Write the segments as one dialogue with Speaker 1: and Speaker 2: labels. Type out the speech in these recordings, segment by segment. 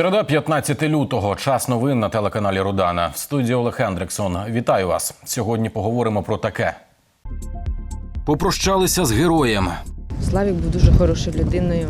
Speaker 1: Середа, 15 лютого. Час новин на телеканалі Рудана. В студії Олег Хендриксон. Вітаю вас. Сьогодні поговоримо про таке. Попрощалися з героєм.
Speaker 2: Славік був дуже хорошою людиною.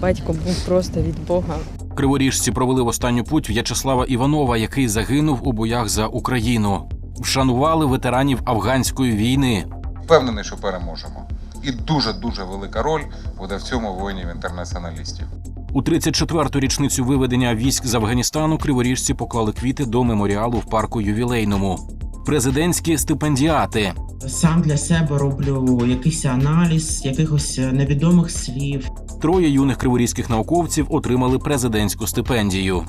Speaker 2: Батько був просто від Бога.
Speaker 1: Криворіжці провели в останню путь В'ячеслава Іванова, який загинув у боях за Україну. Вшанували ветеранів афганської війни.
Speaker 3: Впевнений, що переможемо. І дуже дуже велика роль буде в цьому воїнів інтернаціоналістів.
Speaker 1: У 34-ту річницю виведення військ з Афганістану криворіжці поклали квіти до меморіалу в парку ювілейному. Президентські стипендіати.
Speaker 4: Сам для себе роблю якийсь аналіз якихось невідомих слів.
Speaker 1: Троє юних криворізьких науковців отримали президентську стипендію.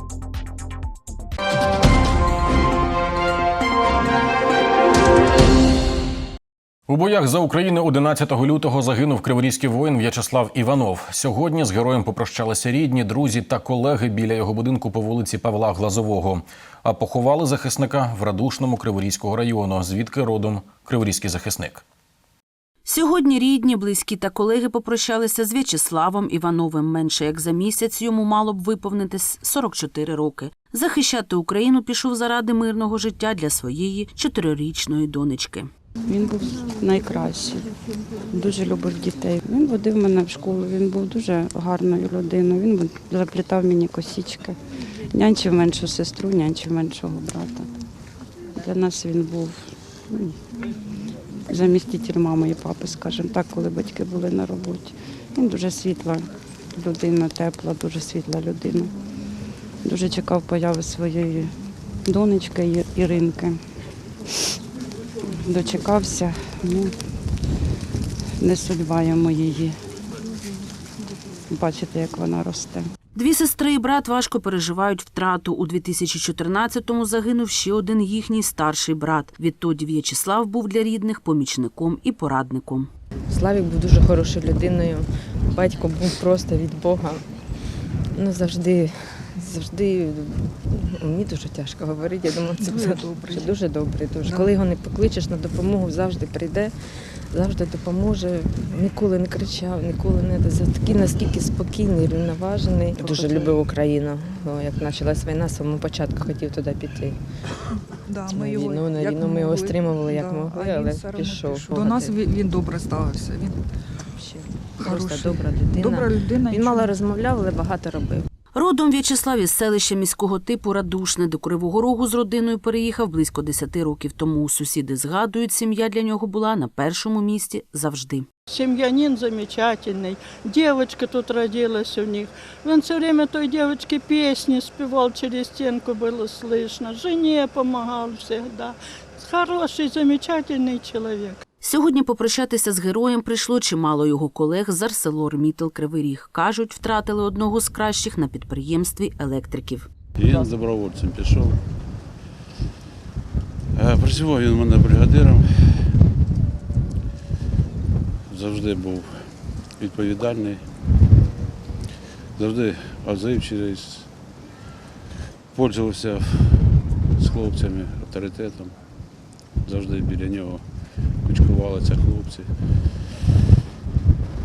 Speaker 1: У боях за Україну 11 лютого загинув криворізький воїн В'ячеслав Іванов. Сьогодні з героєм попрощалися рідні, друзі та колеги біля його будинку по вулиці Павла Глазового. А поховали захисника в Радушному Криворізького району, звідки родом криворізький захисник.
Speaker 5: Сьогодні рідні, близькі та колеги попрощалися з В'ячеславом Івановим. Менше як за місяць йому мало б виповнитись 44 роки. Захищати Україну пішов заради мирного життя для своєї чотирирічної донечки.
Speaker 6: Він був найкращий, дуже любив дітей. Він водив мене в школу, він був дуже гарною людиною. Він заплітав мені косічки, нянчив меншу сестру, нянчив меншого брата. Для нас він був ну, заміститель мами і папи, скажімо так, коли батьки були на роботі. Він дуже світла людина, тепла, дуже світла людина. Дуже чекав появи своєї донечки Іринки дочекався, ну, не судьба йому її. Бачите, як вона росте.
Speaker 5: Дві сестри і брат важко переживають втрату. У 2014-му загинув ще один їхній старший брат. Відтоді В'ячеслав був для рідних помічником і порадником.
Speaker 2: Славік був дуже хорошою людиною. Батько був просто від Бога. Ну, завжди, завжди ну, мені дуже тяжко говорити. Я думаю, це дуже добре. Дуже добре. Дуже. Коли його не покличеш на допомогу, завжди прийде, завжди допоможе. Ніколи не кричав, ніколи не за такий наскільки спокійний, рівноважений. Дуже любив Україну. О, Як почалась війна, з самого початку хотів туди піти.
Speaker 7: Да, ми його,
Speaker 2: війну, на війну ми його стримували, як могли, але
Speaker 7: одно
Speaker 2: пішов.
Speaker 7: До нас він, він добре ставився. Він
Speaker 2: Просто добра людина.
Speaker 7: добра людина.
Speaker 2: Він мало розмовляв, але багато робив.
Speaker 5: Родом В'ячеслав із селища міського типу Радушне до Кривого Рогу з родиною переїхав близько 10 років тому. Сусіди згадують, сім'я для нього була на першому місці завжди.
Speaker 8: Семьянин замечательный. Девочка тут родилась у них. Он все время той девочке песни спевал, через стенку было слышно. Жене помогал всегда. Хороший, замечательный человек.
Speaker 5: Сьогодні попрощатися з героєм прийшло чимало його колег з Арселор Кривий Ріг. Кажуть, втратили одного з кращих на підприємстві електриків.
Speaker 9: Він добровольцем пішов. Е, Працював він у мене бригадиром. Завжди був відповідальний, завжди отзивчивий, пользувався з хлопцями авторитетом. Завжди біля нього кучкувалися хлопці.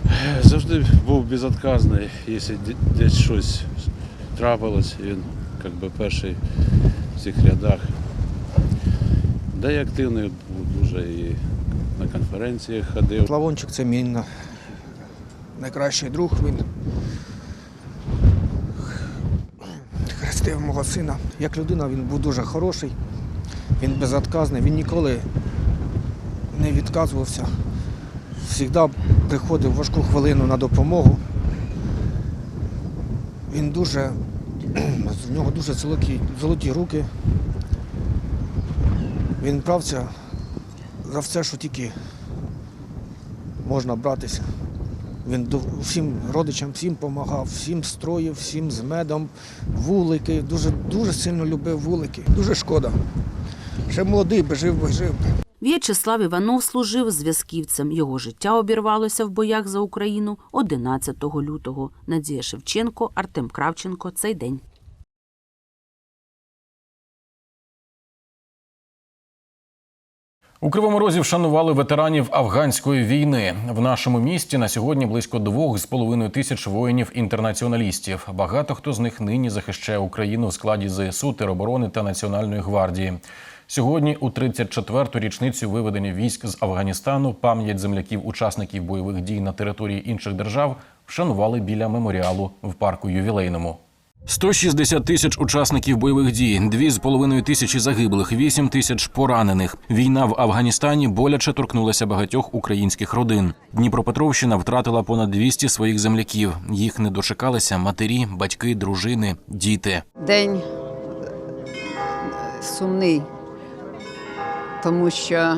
Speaker 9: Е, Завжди був безотказний, якщо десь щось трапилось, він як би перший в цих рядах. Да і активний був дуже і на конференціях ходив.
Speaker 10: Славончик це мій найкращий друг. Він хрестив мого сина. Як людина він був дуже хороший, він безотказний, він ніколи не відказувався. Завжди приходив важку хвилину на допомогу. Він дуже, в нього дуже золоті, золоті руки. Він брався за все, що тільки можна братися. Він всім родичам, всім допомагав, всім строїв, всім з медом, вулики. Дуже, дуже сильно любив вулики. Дуже шкода. Ще молодий би жив би жив.
Speaker 5: В'ячеслав Іванов служив зв'язківцем. Його життя обірвалося в боях за Україну 11 лютого. Надія Шевченко, Артем Кравченко. Цей день.
Speaker 1: У Кривому Розі вшанували ветеранів афганської війни. В нашому місті на сьогодні близько двох з половиною тисяч воїнів-інтернаціоналістів. Багато хто з них нині захищає Україну в складі ЗСУ, тероборони та Національної гвардії. Сьогодні, у 34-ту річницю виведення військ з Афганістану, пам'ять земляків-учасників бойових дій на території інших держав вшанували біля меморіалу в парку ювілейному. 160 тисяч учасників бойових дій, дві з половиною тисячі загиблих, 8 тисяч поранених. Війна в Афганістані боляче торкнулася багатьох українських родин. Дніпропетровщина втратила понад 200 своїх земляків. Їх не дочекалися матері, батьки, дружини, діти.
Speaker 11: День сумний, тому що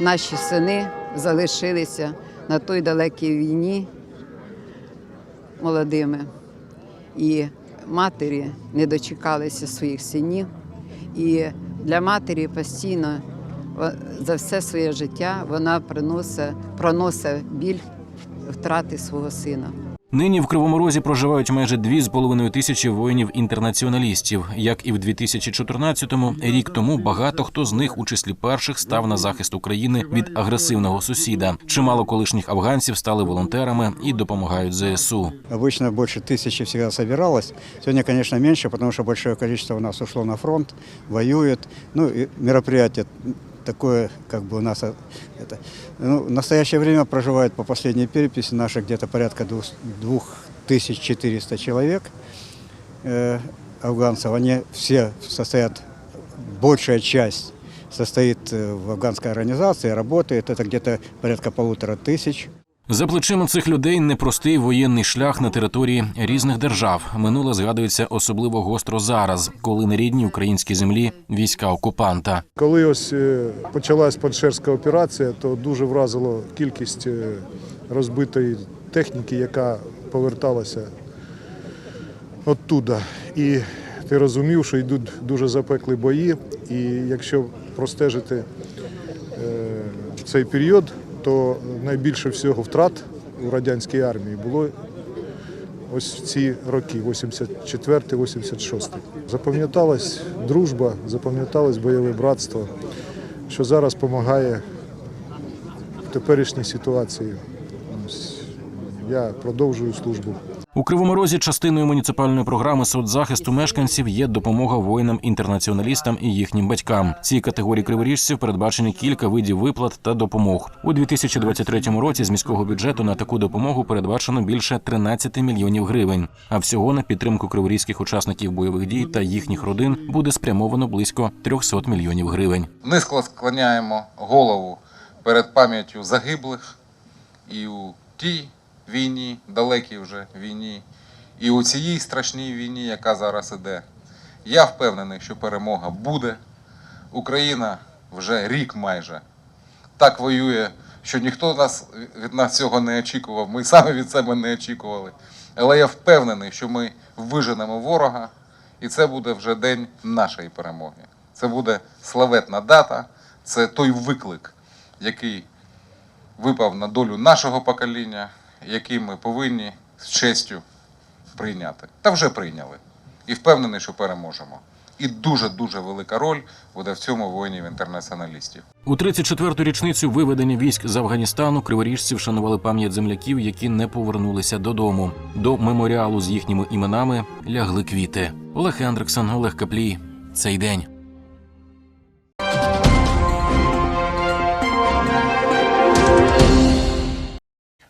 Speaker 11: наші сини залишилися на той далекій війні молодими. І матері не дочекалися своїх синів. І для матері постійно за все своє життя вона приносить, проносить біль втрати свого сина.
Speaker 1: Нині в Кривому Розі проживають майже дві з половиною тисячі воїнів-інтернаціоналістів. Як і в 2014-му, рік тому багато хто з них у числі перших став на захист України від агресивного сусіда. Чимало колишніх афганців стали волонтерами і допомагають ЗСУ.
Speaker 12: Обычно больше тысячи всегда собиралось. Сегодня, конечно, меньше, потому что большое количество у нас ушло на фронт, воюет. Ну, и мероприятие такое, как бы у нас а, это. Ну, в настоящее время проживает по последней переписи наших где-то порядка двух- 2400 человек э, афганцев. Они все состоят, большая часть состоит э, в афганской организации, работает. Это где-то порядка полутора тысяч.
Speaker 1: За плечима цих людей непростий воєнний шлях на території різних держав. Минуле згадується особливо гостро зараз, коли на рідній українській землі війська окупанта.
Speaker 13: Коли ось е, почалась Паншерська операція, то дуже вразило кількість е, розбитої техніки, яка поверталася оттуда. І ти розумів, що йдуть дуже запеклі бої. І якщо простежити е, цей період, то найбільше всього втрат у радянській армії було ось в ці роки, 84-86. Запам'яталась дружба, запам'яталось бойове братство, що зараз допомагає в теперішній ситуації. Я продовжую службу.
Speaker 1: У Кривому Розі частиною муніципальної програми соцзахисту мешканців є допомога воїнам-інтернаціоналістам і їхнім батькам. Цій категорії криворіжців передбачені кілька видів виплат та допомог. У 2023 році з міського бюджету на таку допомогу передбачено більше 13 мільйонів гривень. А всього на підтримку криворізьких учасників бойових дій та їхніх родин буде спрямовано близько 300 мільйонів гривень.
Speaker 3: Низько склоняємо голову перед пам'яттю загиблих і у тій війні, далекій вже війні, і у цій страшній війні, яка зараз іде. Я впевнений, що перемога буде. Україна вже рік майже так воює, що ніхто нас, від нас цього не очікував. Ми самі від себе не очікували. Але я впевнений, що ми виженемо ворога, і це буде вже день нашої перемоги. Це буде славетна дата, це той виклик, який випав на долю нашого покоління, який ми повинні з честю прийняти. Та вже прийняли. І впевнений, що переможемо. І дуже-дуже велика роль буде в цьому воїнів-інтернаціоналістів.
Speaker 1: У 34-ту річницю виведення військ з Афганістану криворіжці вшанували пам'ять земляків, які не повернулися додому. До меморіалу з їхніми іменами лягли квіти. Олег Ендриксон, Олег Каплій. Цей день.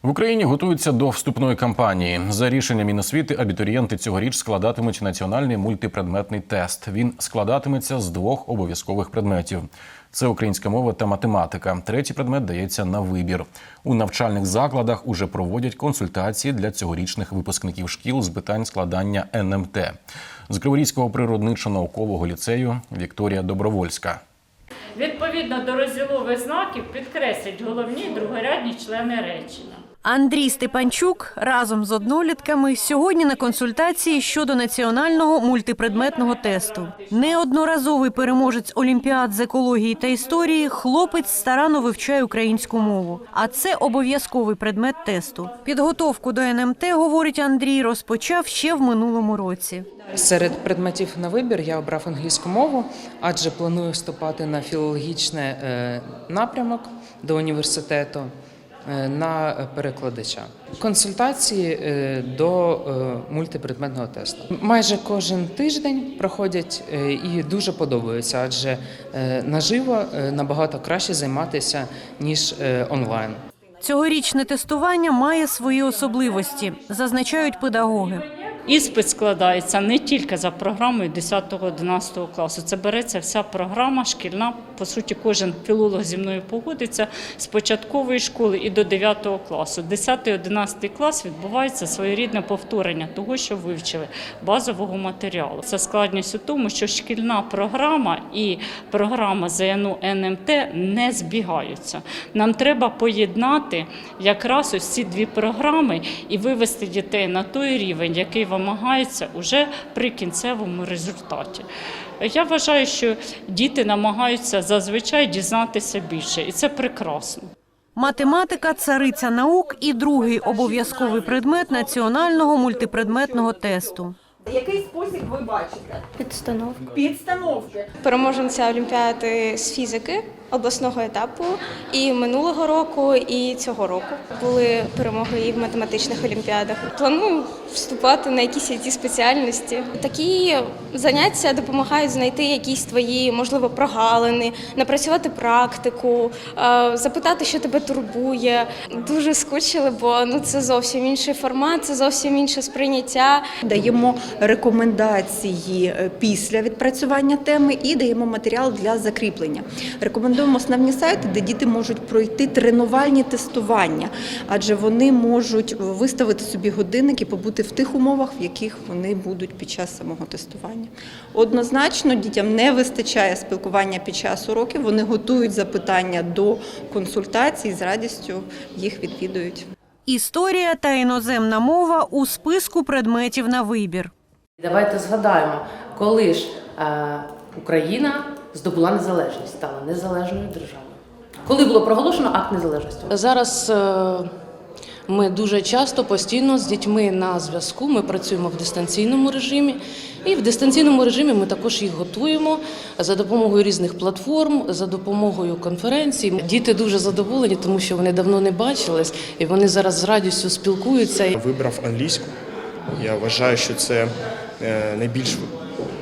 Speaker 1: В Україні готуються до вступної кампанії. За рішенням Міносвіти абітурієнти цьогоріч складатимуть національний мультипредметний тест. Він складатиметься з двох обов'язкових предметів: це українська мова та математика. Третій предмет дається на вибір. У навчальних закладах уже проводять консультації для цьогорічних випускників шкіл з питань складання НМТ. З Криворізького природничо-наукового ліцею Вікторія Добровольська.
Speaker 14: Відповідно до розділових знаків підкреслять головні другорядні члени речення. Андрій Степанчук разом з однолітками сьогодні на консультації щодо національного мультипредметного тесту. Неодноразовий переможець олімпіад з екології та історії, хлопець старанно вивчає українську мову. А це обов'язковий предмет тесту. Підготовку до НМТ, говорить Андрій, розпочав ще в минулому році.
Speaker 15: Серед предметів на вибір я обрав англійську мову, адже планую вступати на філологічний е, напрямок до університету на перекладача. Консультації е, до е, мультипредметного тесту. Майже кожен тиждень проходять е, і дуже подобаються, адже е, наживо е, набагато краще займатися ніж е, онлайн.
Speaker 14: Цьогорічне тестування має свої особливості, зазначають педагоги.
Speaker 16: Іспит складається не тільки за програмою 10-11 класу. Це береться вся програма шкільна. По суті, кожен філолог зі мною погодиться з початкової школи і до 9 класу. 10-11 клас відбувається своєрідне повторення того, що вивчили базового матеріалу. Це складність у тому, що шкільна програма і програма ЗНУ НМТ не збігаються. Нам треба поєднати якраз ось ці дві програми і вивести дітей на той рівень, який вимагається уже при кінцевому результаті. Я вважаю, що діти намагаються зазвичай дізнатися більше, і це прекрасно.
Speaker 14: Математика цариця наук і другий обов'язковий предмет національного мультипредметного тесту.
Speaker 17: Який спосіб ви бачите?
Speaker 18: Підстановку.
Speaker 17: Підстановки.
Speaker 18: Переможниця Олімпіади з фізики обласного етапу і минулого року, і цього року були перемоги і в математичних олімпіадах. Планую вступати на якісь it спеціальності. Такі заняття допомагають знайти якісь твої, можливо, прогалини, напрацювати практику, е, запитати, що тебе турбує. Дуже скучили, бо ну це зовсім інший формат, це зовсім інше сприйняття.
Speaker 17: Даємо рекомендації е, після відпрацювання теми і даємо матеріал для закріплення. Рекомендуємо основні сайти, де діти можуть пройти тренувальні тестування, адже вони можуть виставити собі годинник і побути в тих умовах, в яких вони будуть під час самого тестування. Однозначно, дітям не вистачає спілкування під час уроків. Вони готують запитання до консультацій, з радістю їх відвідують.
Speaker 14: Історія та іноземна мова у списку предметів на вибір.
Speaker 19: Давайте згадаємо, коли ж е, Україна здобула незалежність, стала незалежною державою. Коли було проголошено акт незалежності?
Speaker 20: Зараз е, ми дуже часто постійно з дітьми на зв'язку. Ми працюємо в дистанційному режимі, і в дистанційному режимі ми також їх готуємо за допомогою різних платформ, за допомогою конференцій. Діти дуже задоволені, тому що вони давно не бачились, і вони зараз з радістю спілкуються.
Speaker 21: Вибрав англійську. Я вважаю, що це е, найбільш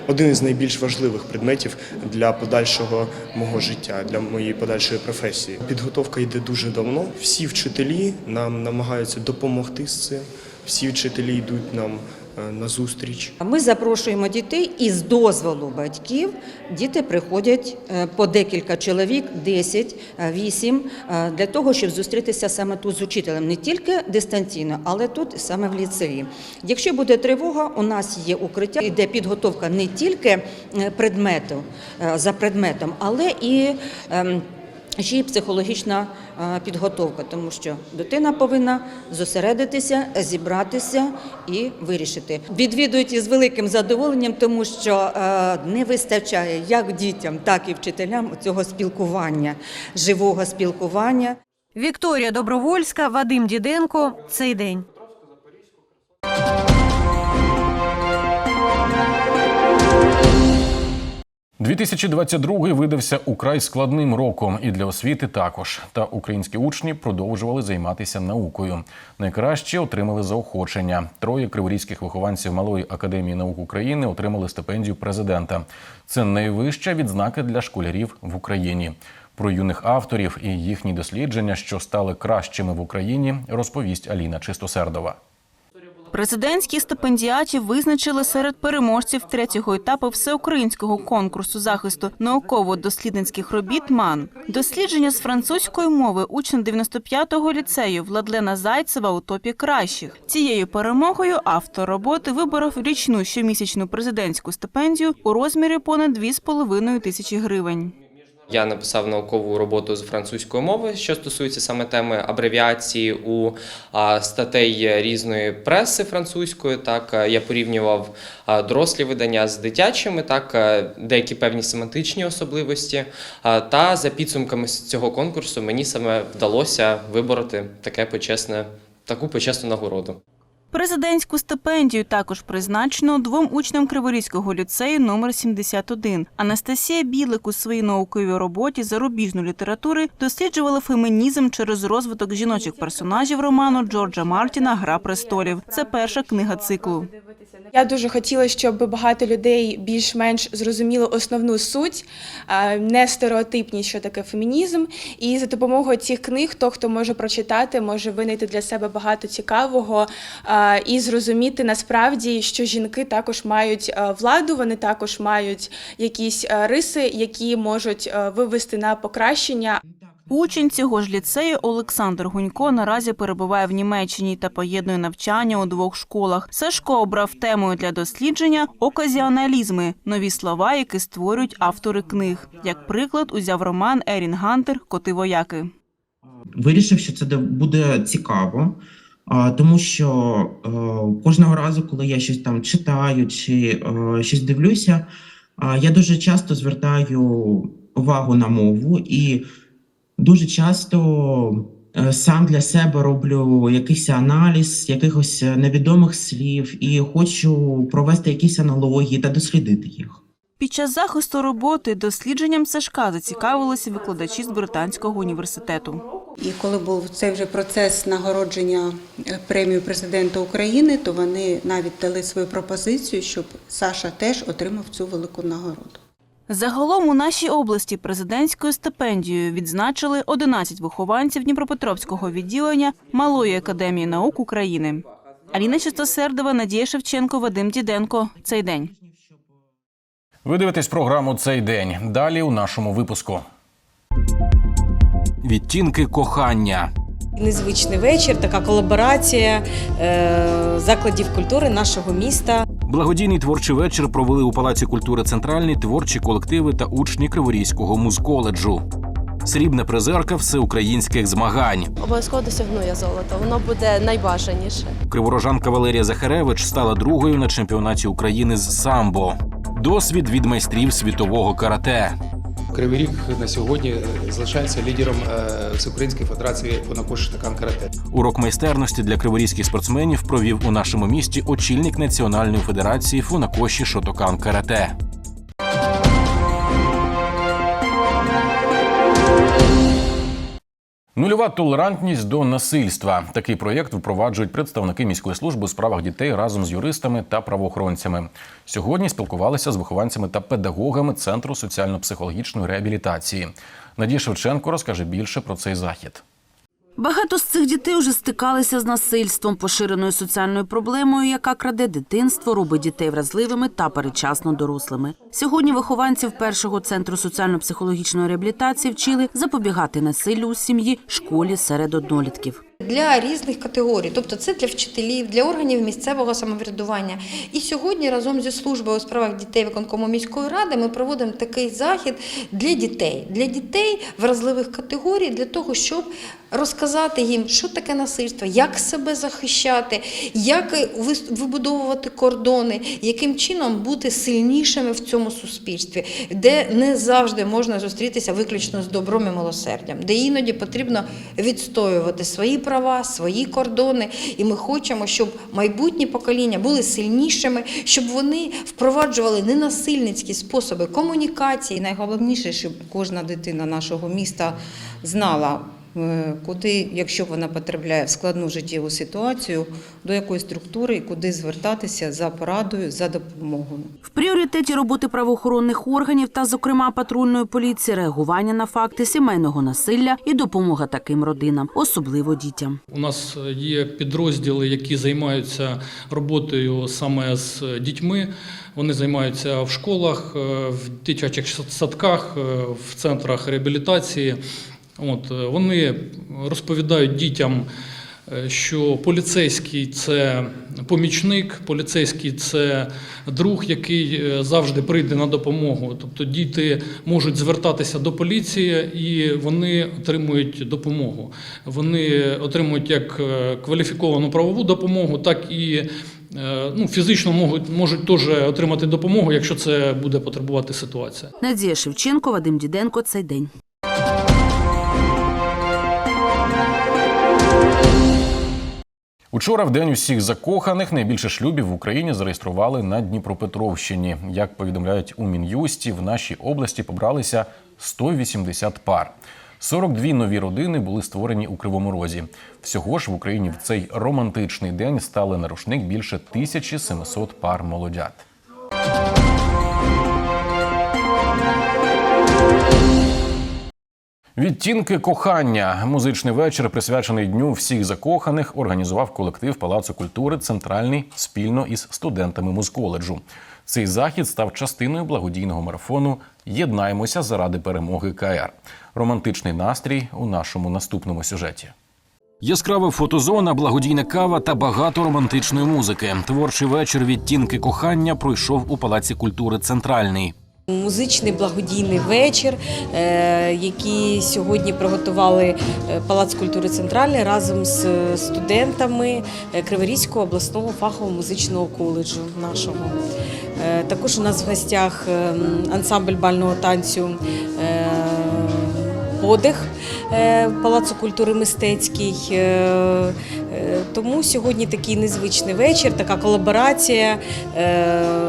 Speaker 21: один із найбільш важливих предметів для подальшого мого життя, для моєї подальшої професії. Підготовка йде дуже давно. Всі вчителі нам намагаються допомогти з цим. Всі вчителі йдуть нам на зустріч.
Speaker 17: Ми запрошуємо дітей і з дозволу батьків. Діти приходять е, по декілька чоловік, 10, е, 8, е, для того, щоб зустрітися саме тут з учителем, не тільки дистанційно, але тут саме в ліцеї. Якщо буде тривога, у нас є укриття, йде підготовка не тільки е, предмету е, за предметом, але і ем, ще й психологічна підготовка, тому що дитина повинна зосередитися, зібратися і вирішити. Відвідують із великим задоволенням, тому що не вистачає як дітям, так і вчителям цього спілкування, живого спілкування.
Speaker 14: Вікторія Добровольська, Вадим Діденко. Цей день.
Speaker 1: – 2022 видався украй складним роком і для освіти також. Та українські учні продовжували займатися наукою. Найкраще отримали заохочення. Троє криворізьких вихованців Малої академії наук України отримали стипендію президента. Це найвища відзнака для школярів в Україні. Про юних авторів і їхні дослідження, що стали кращими в Україні, розповість Аліна Чистосердова.
Speaker 22: Президентських стипендіатів визначили серед переможців третього етапу всеукраїнського конкурсу захисту науково-дослідницьких робіт МАН. Дослідження з французької мови учень 95-го ліцею Владлена Зайцева у топі кращих. Цією перемогою автор роботи виборов річну щомісячну президентську стипендію у розмірі понад 2,5 тисячі гривень.
Speaker 23: Я написав наукову роботу з французької мови, що стосується саме теми абревіації у статей різної преси французької. Так я порівнював дорослі видання з дитячими, так а, деякі певні семантичні особливості. Та за підсумками цього конкурсу мені саме вдалося вибороти таке почесне, таку почесну нагороду.
Speaker 22: Президентську стипендію також призначено двом учням Криворізького ліцею номер 71. Анастасія Білик у своїй науковій роботі зарубіжної літератури досліджувала фемінізм через розвиток жіночих персонажів роману Джорджа Мартіна Гра престолів. Це перша книга циклу.
Speaker 24: Я дуже хотіла, щоб багато людей більш-менш зрозуміли основну суть, не стереотипність, що таке фемінізм. І за допомогою цих книг, хто хто може прочитати, може винайти для себе багато цікавого і зрозуміти насправді, що жінки також мають владу, вони також мають якісь риси, які можуть вивести на покращення.
Speaker 22: Учень цього ж ліцею Олександр Гунько наразі перебуває в Німеччині та поєднує навчання у двох школах. Сашко обрав темою для дослідження оказіоналізми нові слова, які створюють автори книг. Як приклад, узяв роман Ерін Гантер Коти вояки.
Speaker 25: Вирішив, що це де- буде цікаво, тому що е, кожного разу, коли я щось там читаю чи е, щось дивлюся, я дуже часто звертаю увагу на мову і дуже часто е, сам для себе роблю якийсь аналіз якихось невідомих слів і хочу провести якісь аналогії та дослідити їх.
Speaker 22: Під час захисту роботи дослідженням Сашка зацікавилися викладачі з британського університету.
Speaker 26: І коли був цей вже процес нагородження е, премію президента України, то вони навіть дали свою пропозицію, щоб Саша теж отримав цю велику нагороду.
Speaker 22: Загалом у нашій області президентською стипендією відзначили 11 вихованців Дніпропетровського відділення Малої академії наук України. Аліна Чистосердова, Надія Шевченко, Вадим Діденко. Цей день.
Speaker 1: Ви дивитесь програму цей день. Далі у нашому випуску. Відтінки кохання.
Speaker 27: Незвичний вечір, така колаборація е, закладів культури нашого міста.
Speaker 1: Благодійний творчий вечір провели у Палаці культури Центральний творчі колективи та учні Криворізького музколеджу. Срібна призерка всеукраїнських змагань.
Speaker 28: Обов'язково досягну я золота. Воно буде найбажаніше.
Speaker 1: Криворожанка Валерія Захаревич стала другою на чемпіонаті України з самбо. Досвід від майстрів світового карате.
Speaker 29: Кривий рік на сьогодні залишається лідером е, Всеукраїнської федерації фонакош та карате.
Speaker 1: Урок майстерності для криворізьких спортсменів провів у нашому місті очільник Національної федерації фунакоші Шотокан Карате. Нульова толерантність до насильства. Такий проєкт впроваджують представники міської служби у справах дітей разом з юристами та правоохоронцями. Сьогодні спілкувалися з вихованцями та педагогами Центру соціально-психологічної реабілітації. Надія Шевченко розкаже більше про цей захід.
Speaker 5: Багато з цих дітей вже стикалися з насильством, поширеною соціальною проблемою, яка краде дитинство, робить дітей вразливими та передчасно дорослими. Сьогодні вихованців першого центру соціально-психологічної реабілітації вчили запобігати насиллю у сім'ї, школі серед однолітків.
Speaker 30: Для різних категорій, тобто це для вчителів, для органів місцевого самоврядування. І сьогодні разом зі службою у справах дітей виконкому міської ради ми проводимо такий захід для дітей, для дітей вразливих категорій, для того, щоб розказати їм, що таке насильство, як себе захищати, як вибудовувати кордони, яким чином бути сильнішими в цьому суспільстві, де не завжди можна зустрітися виключно з добром і милосердям, де іноді потрібно відстоювати свої права, свої кордони. І ми хочемо, щоб майбутні покоління були сильнішими, щоб вони впроваджували ненасильницькі способи комунікації.
Speaker 31: Найголовніше, щоб кожна дитина нашого міста знала, куди, якщо вона потрапляє в складну життєву ситуацію, до якої структури і куди звертатися за порадою, за допомогою.
Speaker 5: В пріоритеті роботи правоохоронних органів та, зокрема, патрульної поліції, реагування на факти сімейного насилля і допомога таким родинам, особливо дітям.
Speaker 32: У нас є підрозділи, які займаються роботою саме з дітьми. Вони займаються в школах, е, в дитячих садках, е, в центрах реабілітації. От, е, вони розповідають дітям е, що поліцейський це помічник, поліцейський це друг, який е, завжди прийде на допомогу. Тобто діти можуть звертатися до поліції і вони отримують допомогу. Вони отримують як кваліфіковану правову допомогу, так і ну, фізично можуть, можуть теж отримати допомогу, якщо це буде потребувати ситуація.
Speaker 5: Надія Шевченко, Вадим Діденко. Цей день.
Speaker 1: Учора, в день усіх закоханих, найбільше шлюбів в Україні зареєстрували на Дніпропетровщині. Як повідомляють у Мін'юсті, в нашій області побралися 180 пар. 42 нові родини були створені у Кривому Розі. Всього ж в Україні в цей романтичний день стали на рушник більше 1700 пар молодят. Відтінки кохання. Музичний вечір, присвячений дню всіх закоханих, організував колектив Палацу культури Центральний спільно із студентами музколеджу. Цей захід став частиною благодійного марафону Єднаємося заради перемоги КР. Романтичний настрій у нашому наступному сюжеті. Яскрава фотозона, благодійна кава та багато романтичної музики. Творчий вечір відтінки кохання пройшов у Палаці культури Центральний.
Speaker 27: Музичний благодійний вечір, е, який сьогодні приготували е, Палац культури Центральний разом з е, студентами Криворізького обласного фахового музичного коледжу нашого. Також у нас в гостях е, ансамбль бального танцю Подих Палацу культури мистецький. Тому сьогодні такий незвичний вечір, така колаборація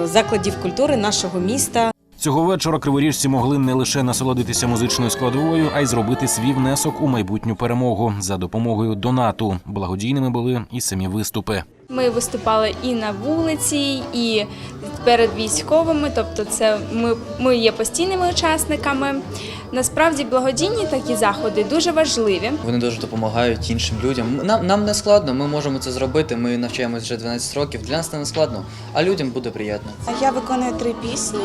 Speaker 27: закладів культури нашого міста.
Speaker 1: Цього вечора криворіжці могли не лише насолодитися музичною складовою, а й зробити свій внесок у майбутню перемогу за допомогою донату. Благодійними були і самі виступи.
Speaker 33: Ми виступали і на вулиці, і перед військовими, тобто це ми, ми є постійними учасниками. Насправді благодійні такі заходи дуже важливі.
Speaker 34: Вони дуже допомагають іншим людям. Нам, нам не складно, ми можемо це зробити. Ми навчаємось вже 12 років. Для нас це не складно, а людям буде приємно.
Speaker 24: Я виконую три пісні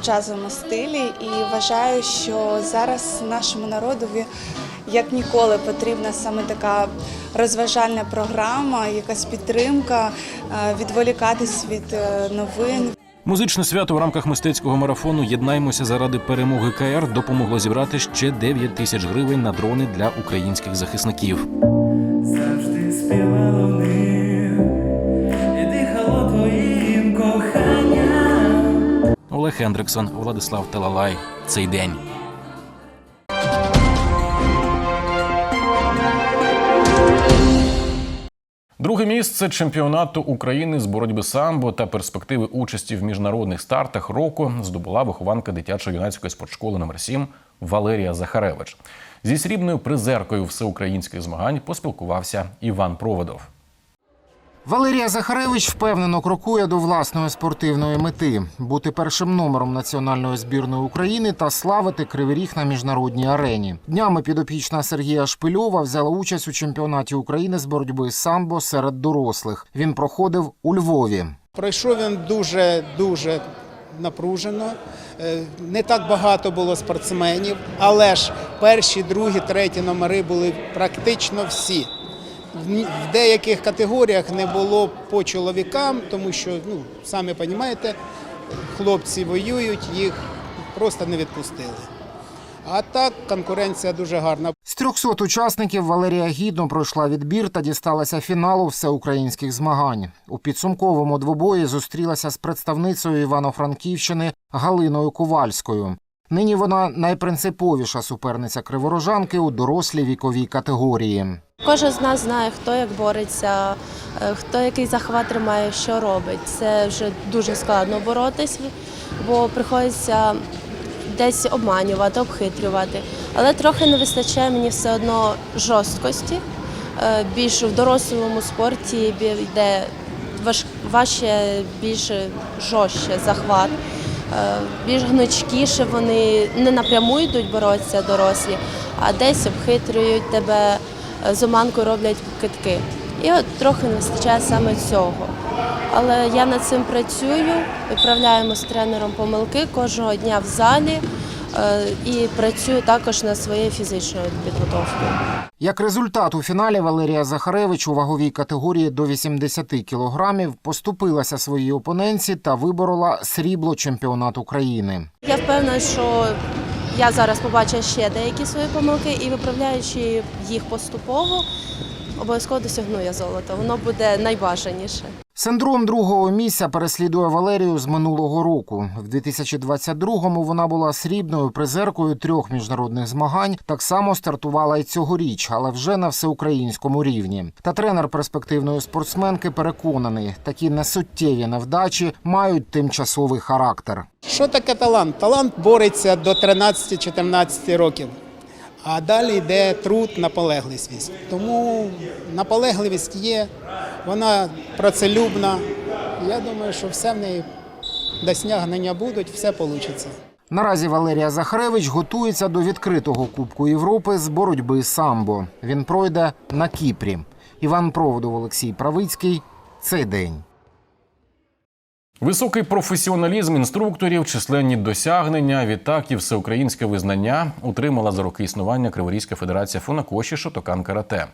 Speaker 24: в джазовому стилі і вважаю, що зараз нашому народові як ніколи потрібна саме така розважальна програма, якась підтримка, е, відволікатись від е, новин.
Speaker 1: Музичне свято в рамках мистецького марафону Єднаймося заради перемоги КР допомогло зібрати ще 9 тисяч гривень на дрони для українських захисників.
Speaker 35: Завжди співало в них і дихало твоїм коханням.
Speaker 1: Олег Хендриксон, Владислав Телалай. Цей день. Друге місце чемпіонату України з боротьби самбо та перспективи участі в міжнародних стартах року здобула вихованка дитячо-юнацької спортшколи номер 7 Валерія Захаревич. Зі срібною призеркою всеукраїнських змагань поспілкувався Іван Проводов.
Speaker 36: Валерія Захаревич впевнено крокує до власної спортивної мети бути першим номером національної збірної України та славити Кривий Ріг на міжнародній арені. Днями підопічна Сергія Шпильова взяла участь у чемпіонаті України з боротьби самбо серед дорослих. Він проходив у Львові.
Speaker 37: Пройшов він дуже дуже напружено. Е, Не так багато було спортсменів, але ж перші, другі, треті номери були практично всі. В деяких категоріях не було по чоловікам, тому що, ну, самі розумієте, хлопці воюють, їх просто не відпустили. А так конкуренція дуже гарна.
Speaker 36: З 300 учасників Валерія гідно пройшла відбір та дісталася фіналу всеукраїнських змагань. У підсумковому двобої зустрілася з представницею Івано-Франківщини Галиною Ковальською. Нині вона найпринциповіша суперниця криворожанки у дорослій віковій категорії.
Speaker 28: Кожен з нас знає, хто як бореться, е, хто який захват тримає, що робить. Це вже дуже складно боротись, бо приходиться десь обманювати, обхитрювати. Але трохи не вистачає мені все одно жорсткості. Е, Більш в дорослому спорті йде важ- важче, більш жорстче захват. Е, Більш гнучкіше вони не напряму йдуть боротися дорослі, а десь обхитрюють тебе, з оманкою роблять китки. І от трохи не вистачає саме цього. Але я над цим працюю, виправляємо з тренером помилки кожного дня в залі. Е, І працюю також над своєю фізичною підготовкою.
Speaker 36: Як результат, у фіналі Валерія Захаревич у ваговій категорії до 80 кілограмів поступилася своїй опоненці та виборола срібло чемпіонату України.
Speaker 28: Я впевнена, що я зараз побачу ще деякі свої помилки і виправляючи їх поступово, обов'язково досягну я золота. Воно буде найбажаніше.
Speaker 36: Синдром другого місця переслідує Валерію з минулого року. В 2022-му вона була срібною призеркою трьох міжнародних змагань. Так само стартувала й цьогоріч, але вже на всеукраїнському рівні. Та тренер перспективної спортсменки переконаний, такі несуттєві невдачі мають тимчасовий характер.
Speaker 37: Що таке талант? Талант бореться до 13-14 років. А далі йде труд, наполегливість. Тому наполегливість є, вона працелюбна. Я думаю, що все в неї досягнення будуть, все вийде.
Speaker 36: Наразі Валерія Захаревич готується до відкритого Кубку Європи з боротьби самбо. Він пройде на Кіпрі. Іван Проводов, Олексій Правицький. Цей день.
Speaker 1: Високий професіоналізм інструкторів, численні досягнення, відтак і всеукраїнське визнання утримала за роки існування Криворізька федерація фунакоші Шотокан Карате.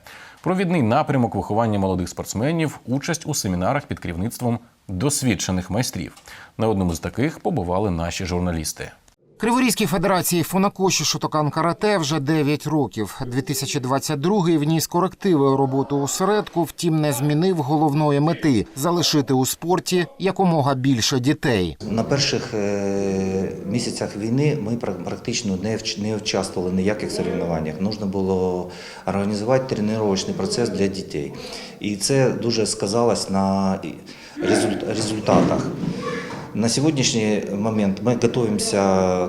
Speaker 1: Провідний напрямок виховання молодих спортсменів, участь у семінарах під керівництвом досвідчених майстрів. На одному з таких побували наші журналісти.
Speaker 36: Криворізькій федерації фунакоші Шотокан Карате вже 9 років. 2022-й вніс корективи у роботу осередку, втім не змінив головної мети залишити у спорті якомога більше дітей.
Speaker 38: На перших е, місяцях війни ми пра- практично не участвували в ніяких соревнованнях. Нужно було організувати тренувальний процес для дітей. І це дуже сказалось на результатах. На сегодняшний момент мы готовимся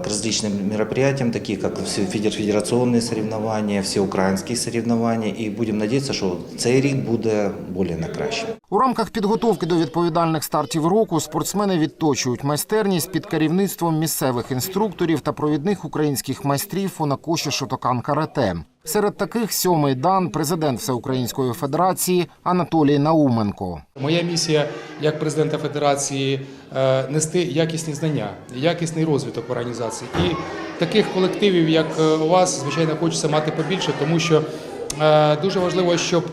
Speaker 38: к различным мероприятиям, такие как все федер- федерационные соревнования, все украинские соревнования, и будем надеяться, що цей рік буде більш на краще.
Speaker 36: У рамках підготовки до відповідальних стартів року спортсмени відточують майстерність під керівництвом місцевих інструкторів та провідних українських майстрів фунакоші Шотокан Карате. Серед таких сьомий дан президент Всеукраїнської федерації Анатолій Науменко.
Speaker 29: Моя місія як президента федерації е, нести якісні знання, якісний розвиток в організації. І таких колективів, як е, у вас, звичайно, хочеться мати побільше, тому що е, дуже важливо, щоб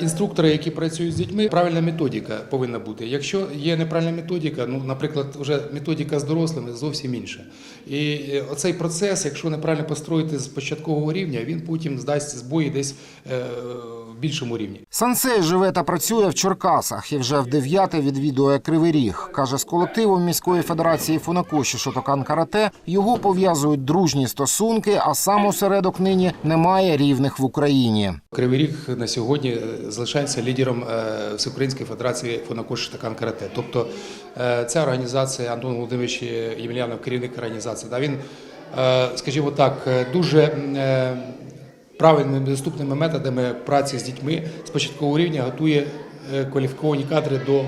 Speaker 29: інструктори, які працюють з дітьми, правильна методика повинна бути. Якщо є неправильна методика, ну, наприклад, вже методика з дорослими зовсім інша. І е, оцей процес, якщо неправильно построїти з початкового рівня, він потім здасть збої десь е, в більшому рівні.
Speaker 36: Сансей живе та працює в Черкасах і вже в дев'яте відвідує Кривий Ріг. Каже, з колективом міської федерації фунакоші Шотокан Карате його пов'язують дружні стосунки, а сам осередок нині немає рівних в Україні.
Speaker 29: Кривий Ріг на сьогодні е, залишається лідером е, Всеукраїнської федерації фонакош Штакан Карате. Тобто е, ця організація Антон Володимирович Ємельянов, керівник організації, да, він, скажімо так, дуже правильними доступними методами праці з дітьми з початкового рівня готує е, кваліфіковані кадри до е,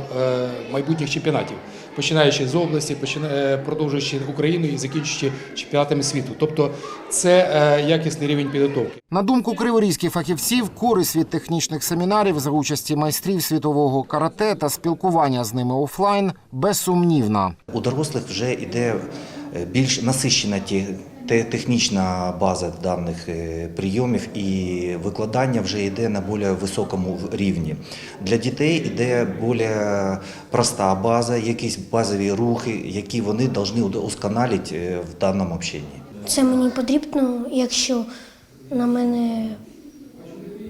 Speaker 29: майбутніх чемпіонатів, починаючи з області, е, продовжуючи Україною і закінчуючи чемпіонатами світу. Тобто це якісний рівень підготовки.
Speaker 36: На думку криворізьких фахівців, користь від технічних семінарів за участі майстрів світового карате та спілкування з ними офлайн безсумнівна.
Speaker 38: У дорослих вже йде більш насищена ті- технічна база даних е, прийомів і викладання вже йде на більш високому рівні. Для дітей йде більш проста база, якісь базові рухи, які вони повинні удосконалити е, в даному общенні.
Speaker 39: Це мені потрібно, якщо на мене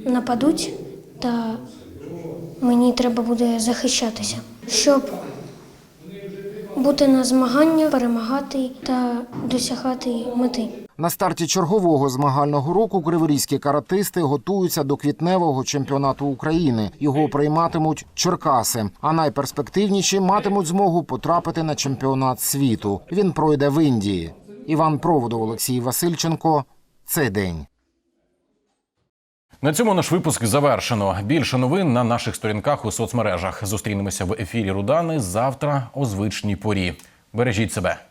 Speaker 39: нападуть, та мені треба буде захищатися, щоб бути на змаганнях, перемагати та досягати мети.
Speaker 36: На старті чергового змагального року криворізькі каратисти готуються до квітневого чемпіонату України. Його прийматимуть Черкаси. А найперспективніші матимуть змогу потрапити на чемпіонат світу. Він пройде в Індії. Іван Проводов, Олексій Васильченко. Цей день.
Speaker 1: На цьому наш випуск завершено. Більше новин на наших сторінках у соцмережах. Зустрінемося в ефірі Рудани завтра о звичній порі. Бережіть себе.